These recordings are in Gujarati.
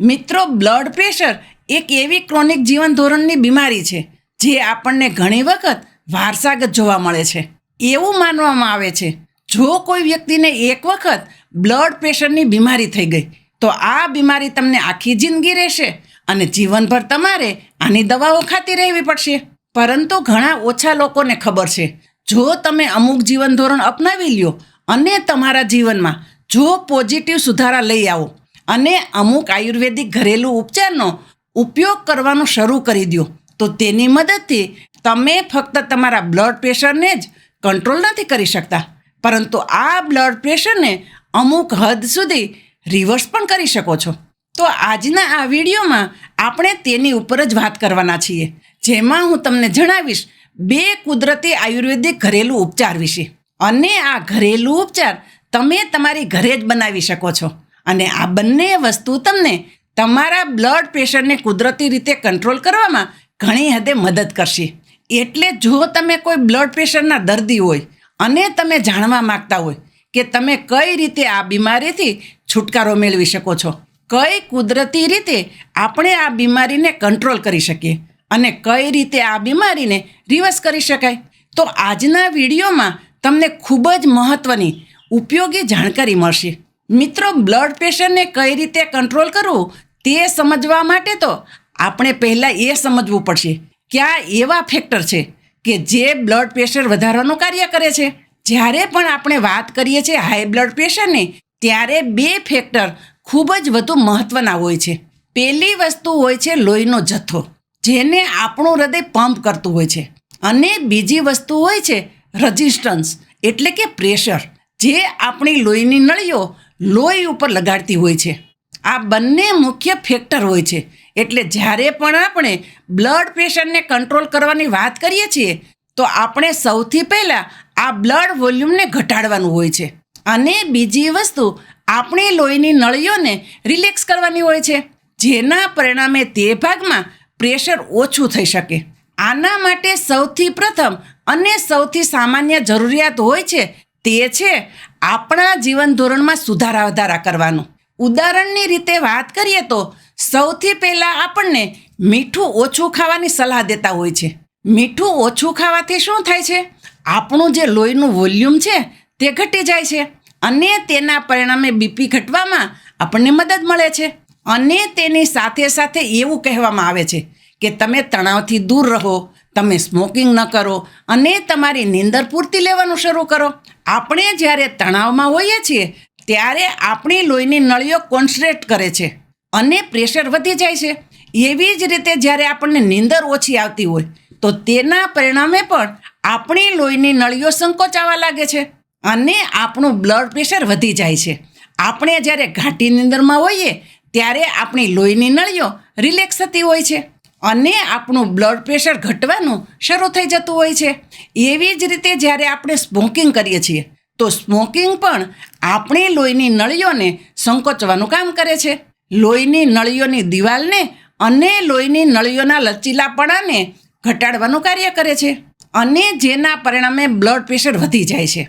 મિત્રો બ્લડ પ્રેશર એક એવી ક્રોનિક જીવન ધોરણની બીમારી છે, જે આપણને ઘણી વખત વારસાગત જોવા મળે છે. એવું માનવામાં આવે છે, જો કોઈ વ્યક્તિને એક વખત બ્લડ પ્રેશરની બીમારી થઈ ગઈ, તો આ બીમારી તમને આખી જિંદગી રહેશે અને જીવનભર તમારે આની દવાઓ ખાતી રહેવી પડશે. પરંતુ ઘણા ઓછા લોકોને ખબર છે, જો તમે અમુક જીવન ધોરણ અપનાવી લ્યો અને તમારા જીવનમાં જો પોઝિટિવ સુધારા લઈ આવો અને અમુક આયુર્વેદિક ઘરેલું ઉપચારનો ઉપયોગ કરવાનો શરૂ કરી દો તો તેની મદદથી તમે ફક્ત તમારા બ્લડ પ્રેશરને જ કંટ્રોલ નથી કરી શકતા. પરંતુ આ બ્લડ પ્રેશરને અમુક હદ સુધી રિવર્સ પણ કરી શકો છો. તો આજના આ વિડીયોમાં આપણે તેની ઉપર જ વાત કરવાના છીએ. જેમાં હું તમને જણાવીશ બે કુદરતી આયુર્વેદિક ઘરેલું ઉપચાર વિશે. અને આ ઘરેલું ઉપચાર તમે તમારી ઘરે જ બનાવી શકો છો. અને આ બંને વસ્તુ તમને તમારા બ્લડ પ્રેશરને કુદરતી રીતે કંટ્રોલ કરવામાં ઘણી હદે મદદ કરશે. એટલે જો તમે કોઈ બ્લડ પ્રેશરના દર્દી હોય અને તમે જાણવા માંગતા હોય કે તમે કઈ રીતે આ બીમારીથી છુટકારો મેળવી શકો છો, કઈ કુદરતી રીતે આપણે આ બીમારીને કંટ્રોલ કરી શકીએ અને કઈ રીતે આ બીમારીને રિવર્સ કરી શકાય, તો આજના વિડીયોમાં તમને ખૂબ જ મહત્ત્વની ઉપયોગી જાણકારી મળશે. મિત્રો બ્લડ પ્રેશરને કઈ રીતે કંટ્રોલ કરવું તે સમજવા માટે તો આપણે પહેલાં એ સમજવું પડશે કે આ એવા ફેક્ટર છે કે જે બ્લડ પ્રેશર વધારવાનું કાર્ય કરે છે. જ્યારે પણ આપણે વાત કરીએ છીએ હાઈ બ્લડ પ્રેશરની ત્યારે બે ફેક્ટર ખૂબ જ વધુ મહત્ત્વના હોય છે. પહેલી વસ્તુ હોય છે લોહીનો જથ્થો, જેને આપણું હૃદય પંપ કરતું હોય છે. અને બીજી વસ્તુ હોય છે રજિસ્ટન્સ એટલે કે પ્રેશર જે આપણી લોહીની નળીઓ લોહી ઉપર લગાડતી હોય છે. આ બંને મુખ્ય ફેક્ટર હોય છે. એટલે જ્યારે પણ આપણે બ્લડ પ્રેશરને કંટ્રોલ કરવાની વાત કરીએ છીએ, તો આપણે સૌથી પહેલાં આ બ્લડ વોલ્યુમને ઘટાડવાનું હોય છે. અને બીજી વસ્તુ, આપણી લોહીની નળીઓને રિલેક્સ કરવાની હોય છે. જેના પરિણામે તે ભાગમાં પ્રેશર ઓછું થઈ શકે. આના માટે સૌથી પ્રથમ અને સૌથી સામાન્ય જરૂરિયાત હોય છે તે છે આપણા જીવન ધોરણમાં સુધારા વધારા કરવાનું. ઉદાહરણની રીતે વાત કરીએ તો, સૌથી પહેલાં આપણને મીઠું ઓછું ખાવાની સલાહ દેતા હોય છે. મીઠું ઓછું ખાવાથી શું થાય છે? આપણું જે લોહીનું વોલ્યુમ છે, તે ઘટી જાય છે અને તેના પરિણામે બીપી ઘટવામાં આપણને મદદ મળે છે અને તેની સાથે સાથે એવું કહેવામાં આવે છે કે તમે તણાવથી દૂર રહો તમે સ્મોકિંગ ન કરો અને તમારી નીંદર પૂરતી લેવાનું શરૂ કરો. આપણે જ્યારે તણાવમાં હોઈએ છીએ, ત્યારે આપણી લોહીની નળીઓ કોન્સન્ટ્રેટ કરે છે અને પ્રેશર વધી જાય છે. એવી જ રીતે જ્યારે આપણને નીંદર ઓછી આવતી હોય, તો તેના પરિણામે પણ આપણી લોહીની નળીઓ સંકોચાવા લાગે છે અને આપણું બ્લડ પ્રેશર વધી જાય છે. આપણે જ્યારે ઘાટી નીંદરમાં હોઈએ, ત્યારે આપણી લોહીની નળીઓ રિલેક્સ થતી હોય છે. અને આપણું બ્લડ પ્રેશર ઘટવાનું શરૂ થઈ જતું હોય છે. એવી જ રીતે જ્યારે આપણે સ્મોકિંગ કરીએ છીએ, તો સ્મોકિંગ પણ આપણી લોહીની નળીઓને સંકોચવાનું કામ કરે છે. લોહીની નળીઓની દિવાલને અને લોહીની નળીઓના લચીલાપણાને ઘટાડવાનું કાર્ય કરે છે અને જેના પરિણામે બ્લડ પ્રેશર વધી જાય છે.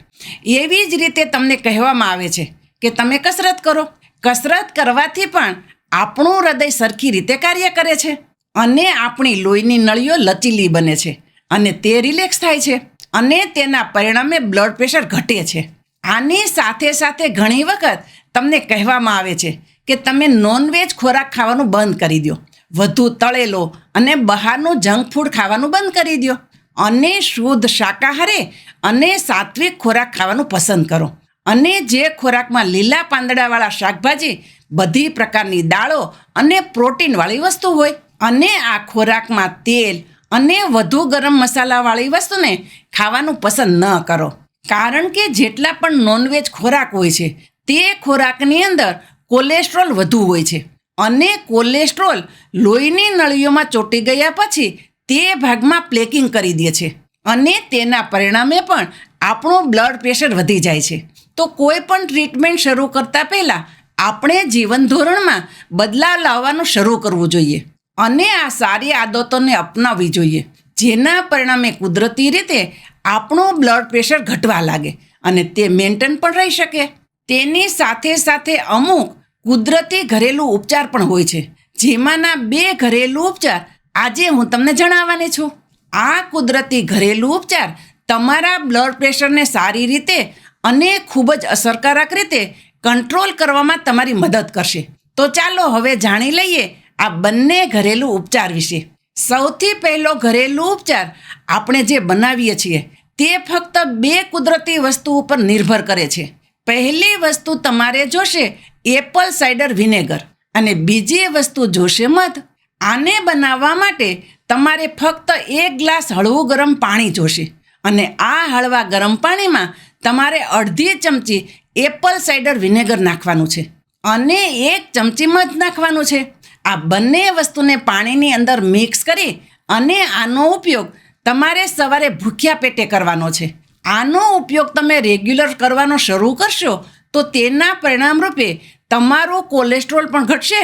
એવી જ રીતે તમને કહેવામાં આવે છે કે તમે કસરત કરો. કસરત કરવાથી પણ આપણું હૃદય સરખી રીતે કાર્ય કરે છે. અને આપણી લોહીની નળીઓ લચીલી બને છે અને તે રિલેક્સ થાય છે અને તેના પરિણામે બ્લડ પ્રેશર ઘટે છે. આની સાથે સાથે ઘણી વખત તમને કહેવામાં આવે છે કે તમે નોનવેજ ખોરાક ખાવાનું બંધ કરી દો. વધુ તળેલો અને બહારનું જંક ફૂડ ખાવાનું બંધ કરી દો. અને શુદ્ધ શાકાહારી અને સાત્વિક ખોરાક ખાવાનું પસંદ કરો. અને જે ખોરાકમાં લીલા પાંદડાવાળા શાકભાજી, બધી પ્રકારની દાળો અને પ્રોટીનવાળી વસ્તુ હોય અને આ ખોરાકમાં તેલ અને વધુ ગરમ મસાલાવાળી વસ્તુને ખાવાનું પસંદ ન કરો. કારણ કે જેટલા પણ નોનવેજ ખોરાક હોય છે, તે ખોરાકની અંદર કોલેસ્ટ્રોલ વધુ હોય છે. અને કોલેસ્ટ્રોલ લોહીની નળીઓમાં ચોંટી ગયા પછી તે ભાગમાં પ્લેકિંગ કરી દે છે. અને તેના પરિણામે પણ આપણું બ્લડ પ્રેશર વધી જાય છે. તો કોઈ પણ ટ્રીટમેન્ટ શરૂ કરતાં પહેલાં આપણે જીવન ધોરણમાં બદલાવ લાવવાનું શરૂ કરવું જોઈએ. અને આ સારી આદતોને અપનાવવી જોઈએ. જેના પરિણામે કુદરતી રીતે આપણું બ્લડ પ્રેશર ઘટવા લાગે અને તે મેન્ટેન પણ રહી શકે. તેની સાથે સાથે અમુક કુદરતી ઘરેલું ઉપચાર પણ હોય છે. જેમાંના બે ઘરેલું ઉપચાર આજે હું તમને જણાવવાની છું. આ કુદરતી ઘરેલું ઉપચાર તમારા બ્લડ પ્રેશરને સારી રીતે અને ખૂબ જ અસરકારક રીતે કંટ્રોલ કરવામાં તમારી મદદ કરશે. તો ચાલો હવે જાણી લઈએ આ બંને ઘરેલું ઉપચાર વિશે. સૌથી પહેલો ઘરેલું ઉપચાર આપણે જે બનાવીએ છીએ, તે ફક્ત બે કુદરતી વસ્તુ ઉપર નિર્ભર કરે છે. પહેલી વસ્તુ તમારે જોશે, એપલ સાઇડર વિનેગર. અને બીજી વસ્તુ જોશે મધ. આને બનાવવા માટે તમારે ફક્ત એક ગ્લાસ હળવું ગરમ પાણી જોશે. અને આ હળવા ગરમ પાણીમાં તમારે અડધી ચમચી એપલ સાઇડર વિનેગર નાખવાનું છે. અને એક ચમચી મધ નાખવાનું છે. આ બંને વસ્તુને પાણીની અંદર મિક્સ કરી અને આનો ઉપયોગ તમારે સવારે ભૂખ્યા પેટે કરવાનો છે. આનો ઉપયોગ તમે રેગ્યુલર કરવાનો શરૂ કરશો તો તેના પરિણામરૂપે તમારું કોલેસ્ટ્રોલ પણ ઘટશે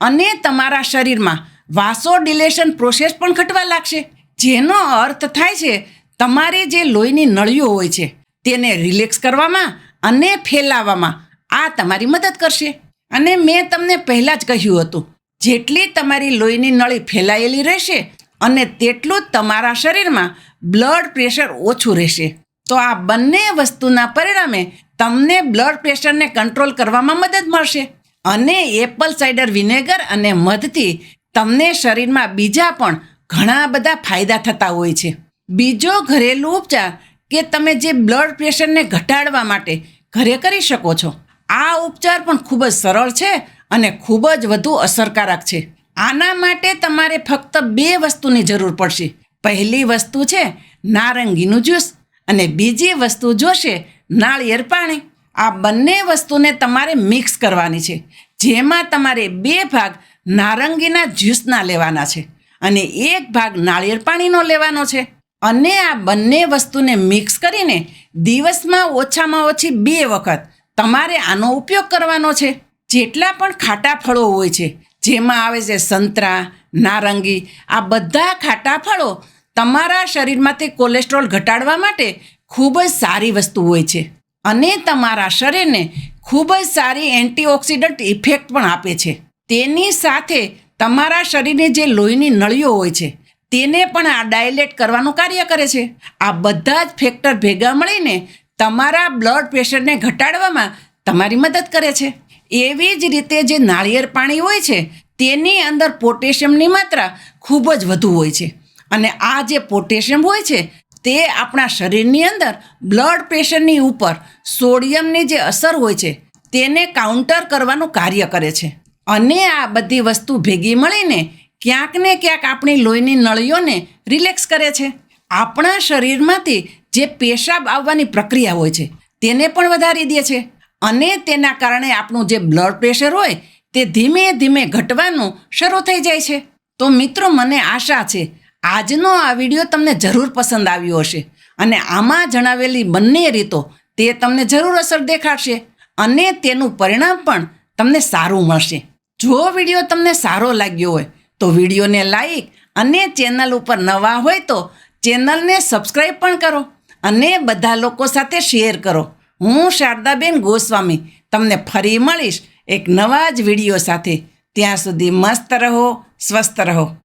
અને તમારા શરીરમાં વાસો ડિલેશન પ્રોસેસ પણ ઘટવા લાગશે. જેનો અર્થ થાય છે તમારી જે લોહીની નળીઓ હોય છે તેને રિલેક્સ કરવામાં અને ફેલાવવામાં આ તમારી મદદ કરશે. અને મેં તમને પહેલાં જ કહ્યું હતું જેટલી તમારી લોહીની નળી ફેલાયેલી રહેશે અને તેટલું તમારા શરીરમાં બ્લડ પ્રેશર ઓછું રહેશે. તો આ બંને વસ્તુના પરિણામે તમને બ્લડ પ્રેશરને કંટ્રોલ કરવામાં મદદ મળશે અને એપલ સાઇડર વિનેગર અને મધથી તમને શરીરમાં બીજા પણ ઘણા બધા ફાયદા થતા હોય છે. બીજો ઘરેલું ઉપચાર કે તમે જે બ્લડ પ્રેશરને ઘટાડવા માટે ઘરે કરી શકો છો. આ ઉપચાર પણ ખૂબ જ સરળ છે અને ખૂબ જ વધુ અસરકારક છે. આના માટે તમારે ફક્ત બે વસ્તુની જરૂર પડશે. પહેલી વસ્તુ છે નારંગીનું જ્યુસ અને બીજી વસ્તુ જોશે નાળિયેર પાણી. આ બંને વસ્તુને તમારે મિક્સ કરવાની છે. જેમાં તમારે બે ભાગ નારંગીના જ્યુસના લેવાના છે અને એક ભાગ નાળિયેર પાણીનો લેવાનો છે. અને આ બંને વસ્તુને મિક્સ કરીને દિવસમાં ઓછામાં ઓછી બે વખત તમારે આનો ઉપયોગ કરવાનો છે. જેટલા પણ ખાટા ફળો હોય છે, જેમાં આવે છે સંતરા, નારંગી, આ બધા ખાટા ફળો તમારા શરીરમાંથી કોલેસ્ટ્રોલ ઘટાડવા માટે ખૂબ જ સારી વસ્તુ હોય છે. અને તમારા શરીરને ખૂબ જ સારી એન્ટીઓક્સિડન્ટ ઇફેક્ટ પણ આપે છે. તેની સાથે તમારા શરીરની જે લોહીની નળીઓ હોય છે, તેને પણ આ ડાયલેટ કરવાનું કાર્ય કરે છે. આ બધા જ ફેક્ટર ભેગા મળીને તમારા બ્લડ પ્રેશરને ઘટાડવામાં તમારી મદદ કરે છે. એવી જ રીતે જે નાળિયેર પાણી હોય છે, તેની અંદર પોટેશિયમની માત્રા ખૂબ જ વધુ હોય છે. અને આ જે પોટેશિયમ હોય છે, તે આપણા શરીરની અંદર બ્લડ પ્રેશરની ઉપર સોડિયમની જે અસર હોય છે, તેને કાઉન્ટર કરવાનું કાર્ય કરે છે. અને આ બધી વસ્તુ ભેગી મળીને ક્યાંક ને ક્યાંક આપણી લોહીની નળીઓને રિલેક્સ કરે છે. આપણા શરીરમાંથી જે પેશાબ આવવાની પ્રક્રિયા હોય છે, તેને પણ વધારી દે છે. અને તેના કારણે આપણું જે બ્લડ પ્રેશર હોય તે ધીમે ધીમે ઘટવાનું શરૂ થઈ જાય છે. તો મિત્રો, મને આશા છે, આજનો આ વીડિયો તમને જરૂર પસંદ આવ્યો હશે અને આમાં જણાવેલી બંને રીતો તે તમને જરૂર અસર દેખાડશે અને તેનું પરિણામ પણ તમને સારું મળશે. જો વીડિયો તમને સારો લાગ્યો હોય તો વિડીયોને લાઈક અને ચેનલ ઉપર નવા હોય તો ચેનલને સબસ્ક્રાઈબ પણ કરો અને બધા લોકો સાથે શેર કરો. હું શારદાબેન ગોસ્વામી તમને ફરી મળીશ એક નવા જ વીડિયો સાથે. ત્યાં સુધી મસ્ત રહો, સ્વસ્થ રહો.